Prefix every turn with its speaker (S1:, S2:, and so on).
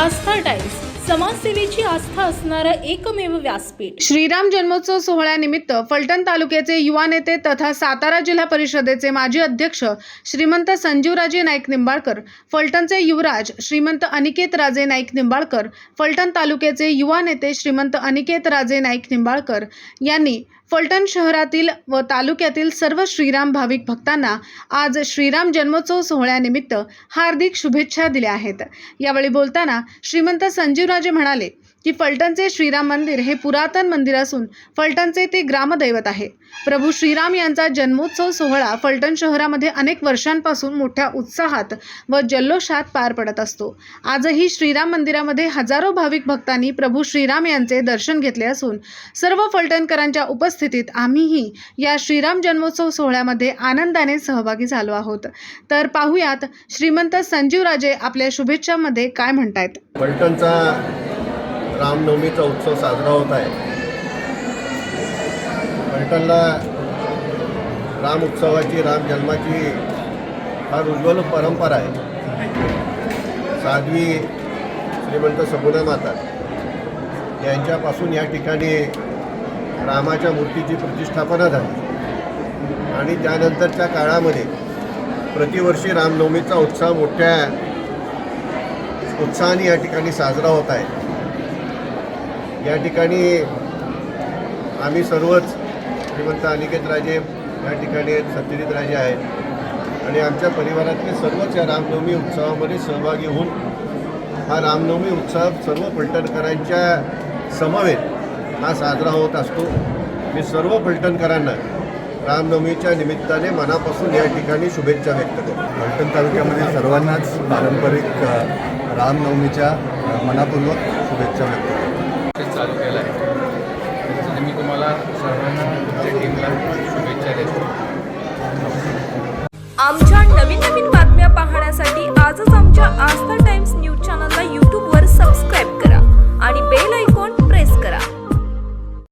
S1: आस्था times समाजसेवेची आस्था असणारं एकमेव व्यासपीठ.
S2: श्रीराम जन्मोत्सव सोहळ्यानिमित्त फलटण तालुक्याचे युवा नेते तथा सातारा जिल्हा परिषदेचे माजी अध्यक्ष श्रीमंत संजीवराजे नाईक निंबाळकर फलटणचे युवराज श्रीमंत अनिकेत राजे नाईक निंबाळकर फलटण तालुक्याचे युवा नेते श्रीमंत अनिकेत राजे नाईक निंबाळकर यांनी फलटण शहरातील व तालुक्यातील सर्व श्रीराम भाविक भक्तांना आज श्रीराम जन्मोत्सव सोहळ्यानिमित्त हार्दिक शुभेच्छा दिल्या आहेत. यावेळी बोलताना श्रीमंत संजीवराज म्हणाले की फलटणचे श्रीराम मंदिर हे पुरातन मंदिर असून फलटणचे ते ग्रामदैवत आहे. प्रभू श्रीराम यांचा जन्मोत्सव सोहळा फलटण शहरामध्ये अनेक वर्षांपासून मोठ्या उत्साहात व जल्लोषात पार पडत असतो. आजही श्रीराम मंदिरामध्ये हजारो भाविक भक्तांनी प्रभू श्रीराम यांचे दर्शन घेतले असून सर्व फलटणकरांच्या उपस्थितीत आम्हीही या श्रीराम जन्मोत्सव सोहळ्यामध्ये आनंदाने सहभागी झालो आहोत. तर पाहुयात श्रीमंत संजीवराजे आपल्या शुभेच्छामध्ये काय म्हणतायत?
S3: फलटणचा रामनवमीचा उत्सव साजरा होत आहे. फलटणला राम उत्सवाची राम जन्माची फार उज्ज्वल परंपरा आहे. साध्वी श्रीमंत सगुणा माता यांच्यापासून या ठिकाणी रामाच्या मूर्तीची प्रतिष्ठापना झाली. आणि त्यानंतरच्या काळामध्ये प्रतिवर्षी रामनवमीचा उत्सव मोठ्या उत्साहाने या ठिकाणी साजरा होत आहे. या ठिकाणी आम्ही सर्वच श्रीमंत अनिकेत राजे या ठिकाणी आहेत सत्यजित राजे आहेत. आणि आमच्या परिवारातले सर्वच या रामनवमी उत्सवामध्ये सहभागी होऊन हा रामनवमी उत्सव सर्व फलटणकरांच्या समवेत हा साजरा होत असतो. मी सर्व फलटणकरांना रामनवमीच्या निमित्ताने मनापासून या ठिकाणी शुभेच्छा व्यक्त करतो.
S4: फलटण तालुक्यामध्ये सर्वांनाच पारंपरिक रामनवमीच्या मनापूर्वक शुभेच्छा व्यक्त
S5: प्रॅक्टिस चालू केलं आहे त्याच्यासाठी मी तुम्हाला सर्वांना तुमच्या टीमला शुभेच्छा देतो.
S6: आमच्या नवीन नवीन बातम्या पाहण्यासाठी आजच आमच्या आस्था टाइम्स न्यूज चॅनलला